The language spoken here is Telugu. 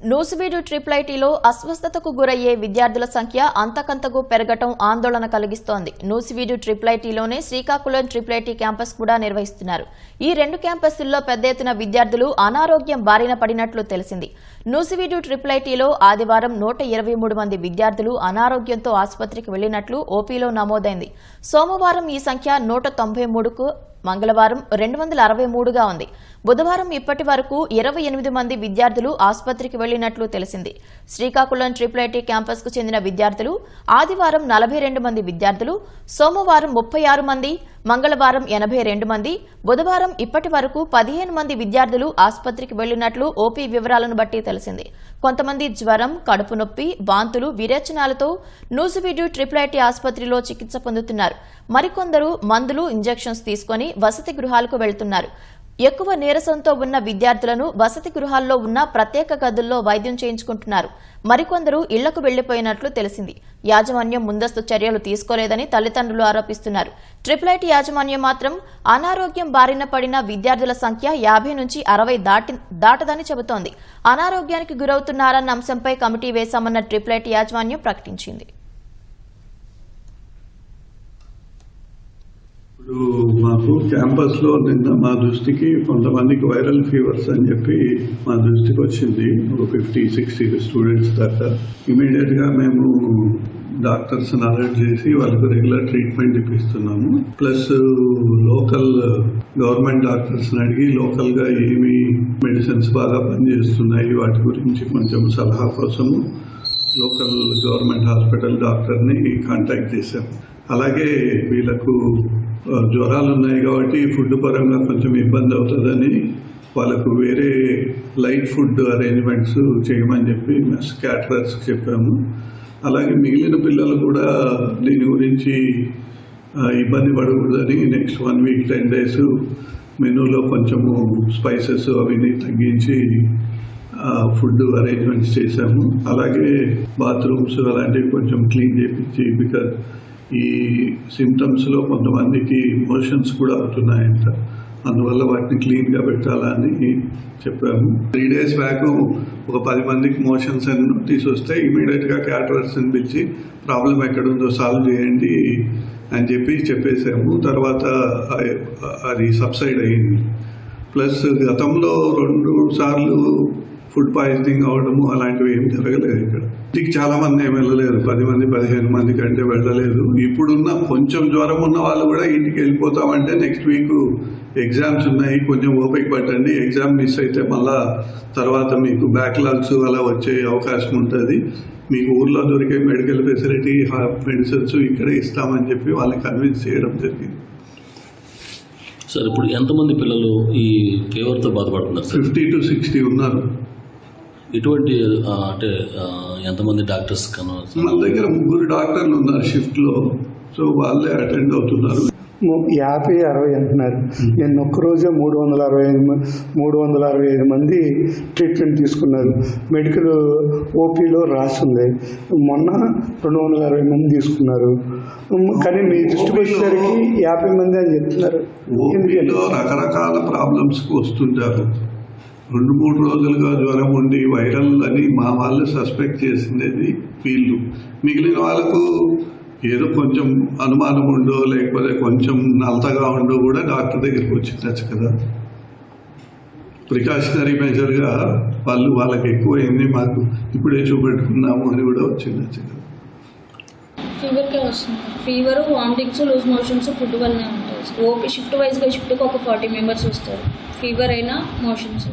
నూసివీడు ట్రిప్లైటీలో అస్వస్థతకు గురయ్యే విద్యార్థుల సంఖ్య అంతకంతకు పెరగటం ఆందోళన కలిగిస్తోంది. నూసివీడు ట్రిప్లైటీలోనే శ్రీకాకుళం ట్రిప్లైటీ క్యాంపస్ కూడా నిర్వహిస్తున్నారు. ఈ రెండు క్యాంపస్ల్లో పెద్ద ఎత్తున విద్యార్థులు అనారోగ్యం బారిన పడినట్లు తెలిసింది. నూసివీడు ట్రిపుల్ ఐటీలో ఆదివారం నూట ఇరవై మూడు మంది విద్యార్థులు అనారోగ్యంతో ఆసుపత్రికి వెళ్ళినట్లు ఓపీలో నమోదైంది. సోమవారం ఈ సంఖ్య నూట తొంభై మూడుకు మంగళవారం రెండు వందల అరవై మూడుగా ఉంది. బుధవారం ఇప్పటి వరకు ఇరవై ఎనిమిది మంది విద్యార్థులు ఆసుపత్రికి వెళ్ళినట్లు తెలిసింది. శ్రీకాకుళం ట్రిపుల్ ఐటీ క్యాంపస్కు చెందిన విద్యార్థులు ఆదివారం నలభై రెండు మంది విద్యార్థులు సోమవారం ముప్పై ఆరు మంది మంగళవారం ఎనభై రెండు మంది బుధవారం ఇప్పటి వరకు పదిహేను మంది విద్యార్థులు ఆసుపత్రికి వెళ్ళినట్లు ఓపీ వివరాలను బట్టి తెలిసింది. కొంతమంది జ్వరం కడుపు నొప్పి వాంతులు విరేచనాలతో నూజివీడు ట్రిపులైటీ ఆసుపత్రిలో చికిత్స పొందుతున్నారు. మరికొందరు మందులు ఇంజెక్షన్స్ తీసుకుని వసతి గృహాలకు వెళ్తున్నారు. ఎక్కువ నీరసంతో ఉన్న విద్యార్థులను వసతి గృహాల్లో ఉన్న ప్రత్యేక గదుల్లో వైద్యం చేయించుకుంటున్నారు. మరికొందరు ఇళ్ళకు వెళ్ళిపోయినట్లు తెలిసింది. యాజమాన్యం ముందస్తు చర్యలు తీసుకోలేదని తల్లిదండ్రులు ఆరోపిస్తున్నారు. ట్రిపుల్ ఐటీ యాజమాన్యం మాత్రం అనారోగ్యం బారిన పడిన విద్యార్థుల సంఖ్య యాభై నుంచి అరవై దాటి దాటదని చెబుతోంది. అనారోగ్యానికి గురవుతున్నారన్న అంశంపై కమిటీ వేశామన్న ట్రిపుల్ ఐటీ యాజమాన్యం ప్రకటించింది. ఇప్పుడు మాకు క్యాంపస్లో నిన్న మా దృష్టికి కొంతమందికి వైరల్ ఫీవర్స్ అని చెప్పి మా దృష్టికి వచ్చింది. ఒక ఫిఫ్టీ సిక్స్టీ స్టూడెంట్స్ దాకా. ఇమీడియట్గా మేము డాక్టర్స్ అలర్ట్ చేసి వాళ్ళకి రెగ్యులర్ ట్రీట్మెంట్ ఇప్పిస్తున్నాము. ప్లస్ లోకల్ గవర్నమెంట్ డాక్టర్స్ అడిగి లోకల్గా ఏమి మెడిసిన్స్ బాగా పనిచేస్తున్నాయి వాటి గురించి కొంచెం సలహా కోసము లోకల్ గవర్నమెంట్ హాస్పిటల్ డాక్టర్ని కాంటాక్ట్ చేశాం. అలాగే వీళ్ళకు జ్వరాలు ఉన్నాయి కాబట్టి ఫుడ్ పరంగా కొంచెం ఇబ్బంది అవుతుందని వాళ్ళకు వేరే లైట్ ఫుడ్ అరేంజ్మెంట్స్ చేయమని చెప్పి మెస్ క్యాటరర్స్కి చెప్పాము. అలాగే మిగిలిన పిల్లలు కూడా దీని గురించి ఇబ్బంది పడకూడదని next one week ten days మెనూలో కొంచెము స్పైసెస్ అవి తగ్గించి ఫుడ్ అరేంజ్మెంట్స్ చేశాము. అలాగే బాత్రూమ్స్ అలాంటివి కొంచెం క్లీన్ చేయించి బికాజ్ ఈ సిమ్టమ్స్లో కొంతమందికి మోషన్స్ కూడా అవుతున్నాయంట. అందువల్ల వాటిని క్లీన్గా పెట్టాలని చెప్పాము. త్రీ డేస్ బ్యాక్ ఒక పది మందికి మోషన్స్ అని తీసుకొస్తే ఇమీడియట్గా క్యాటరర్స్ని పిలిచి ప్రాబ్లం ఎక్కడుందో సాల్వ్ చేయండి అని చెప్పి చెప్పేసాము. తర్వాత అది సబ్సైడ్ అయింది. ప్లస్ గతంలో రెండు సార్లు ఫుడ్ పాయిజనింగ్ అవడము అలాంటివి ఏం జరగలేదు ఇక్కడ. ఇంటికి చాలా మంది ఏం వెళ్ళలేదు పది మంది పదిహేను మంది కంటే వెళ్ళలేదు. ఇప్పుడున్న కొంచెం జ్వరం ఉన్న వాళ్ళు కూడా ఇంటికి వెళ్ళిపోతామంటే నెక్స్ట్ వీక్ ఎగ్జామ్స్ ఉన్నాయి. కొంచెం ఓపిక పట్టండి. ఎగ్జామ్ మిస్ అయితే మళ్ళా తర్వాత మీకు బ్యాక్లాగ్స్ అలా వచ్చే అవకాశం ఉంటుంది. మీకు ఊర్లో దొరికే మెడికల్ ఫెసిలిటీ మెడిసిన్స్ ఇక్కడే ఇస్తామని చెప్పి వాళ్ళని కన్విన్స్ చేయడం జరిగింది. సార్ ఇప్పుడు ఎంతమంది పిల్లలు ఈ ఫీవర్తో బాధపడుతున్నారు ఫిఫ్టీ టు సిక్స్టీ ఉన్నారు. ఇటువంటి అంటే ఎంతమంది డాక్టర్స్ మన దగ్గర ముగ్గురు డాక్టర్లు ఉన్నారు షిఫ్ట్లో సో వాళ్ళే అటెండ్ అవుతున్నారు. యాభై అరవై అంటున్నారు. నేను ఒక్కరోజే మూడు వందల అరవై ఐదు మూడు వందల అరవై ఐదు మంది ట్రీట్మెంట్ తీసుకున్నారు. మెడికల్ ఓపీలో రాసింది. మొన్న రెండు వందల అరవై మంది తీసుకున్నారు. కానీ మీ దృష్టికి వచ్చేసరికి యాభై మంది అని చెప్తున్నారు. రకరకాల ప్రాబ్లమ్స్కి వస్తుంటారు. రెండు మూడు రోజులుగా జ్వరం ఉండి వైరల్ అని మా వాళ్ళు సస్పెక్ట్ చేసింది వీళ్ళు. మిగిలిన వాళ్ళకు ఏదో కొంచెం అనుమానం ఉండో లేకపోతే కొంచెం నలతగా ఉండో కూడా డాక్టర్ దగ్గరికి వచ్చిండొచ్చు కదా. ప్రికాషనరీ మెజర్గా వాళ్ళు వాళ్ళకి ఎక్కువైంది మాకు. ఇప్పుడే చూపెట్టుకున్నాము అని కూడా వచ్చిండొచ్చు కదా. ఫీవర్కే వస్తుంది. Fever vomitings loose motions food వల్లనే ఉంటాయి. ఓపీ షిఫ్ట్ వైజ్గా షిఫ్ట్కి ఒక ఫార్టీ మెంబర్స్ వస్తారు. ఫీవర్ అయినా మోషన్స్